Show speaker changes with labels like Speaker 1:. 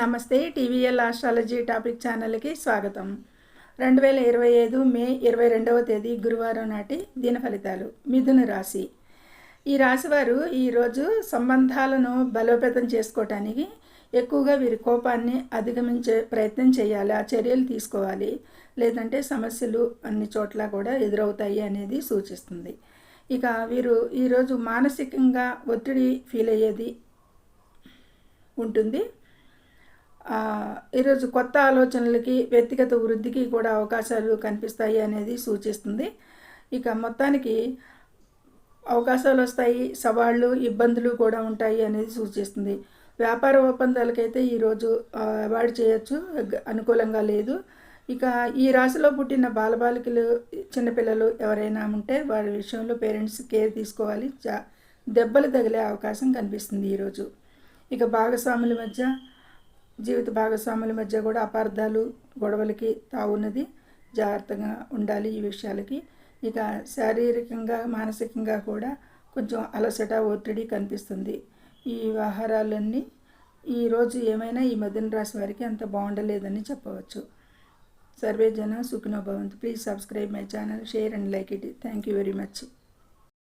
Speaker 1: నమస్తే TVL astrology topic ఛానల్కి స్వాగతం. రెండు వేల ఇరవై ఐదు మే ఇరవై రెండవ తేదీ గురువారం నాటి దిన ఫలితాలు. మిథున రాశి. ఈ రాశి వారు ఈరోజు సంబంధాలను బలోపేతం చేసుకోవటానికి ఎక్కువగా వీరి కోపాన్ని అధిగమించే ప్రయత్నం చేయాలి ఆ చర్యలు తీసుకోవాలి. లేదంటే సమస్యలు అన్ని చోట్ల కూడా ఎదురవుతాయి అనేది సూచిస్తుంది. ఇక వీరు ఈరోజు మానసికంగా ఒత్తిడి ఫీల్ అయ్యేది ఉంటుంది. ఈరోజు కొత్త ఆలోచనలకి వ్యక్తిగత వృద్ధికి కూడా అవకాశాలు కనిపిస్తాయి అనేది సూచిస్తుంది. ఇక మొత్తానికి అవకాశాలు వస్తాయి సవాళ్ళు ఇబ్బందులు కూడా ఉంటాయి అనేది సూచిస్తుంది. వ్యాపార ఒప్పందాలకైతే ఈరోజు ఆ, అవాయిడ్ చేయొచ్చు అనుకూలంగా లేదు. ఇక ఈ రాశిలో పుట్టిన బాలబాలికలు చిన్నపిల్లలు ఎవరైనా ఉంటే వారి విషయంలో పేరెంట్స్ కేర్ తీసుకోవాలి. జా దెబ్బలు తగిలే అవకాశం కనిపిస్తుంది ఈరోజు. ఇక భాగస్వాముల మధ్య జీవిత భాగస్వాముల మధ్య కూడా అపార్థాలు గొడవలకి తావున్నది. జాగ్రత్తగా ఉండాలి ఈ విషయాలకి. ఇక శారీరకంగా మానసికంగా కూడా కొంచెం అలసట ఒత్తిడి కనిపిస్తుంది. ఈ వ్యవహారాలన్నీ ఈరోజు ఏమైనా ఈ మధ్యన రాశి వారికి అంత బాగుండలేదని చెప్పవచ్చు. సర్వే జన సుఖినో భవంతు. Please subscribe my channel share and like it thank you very much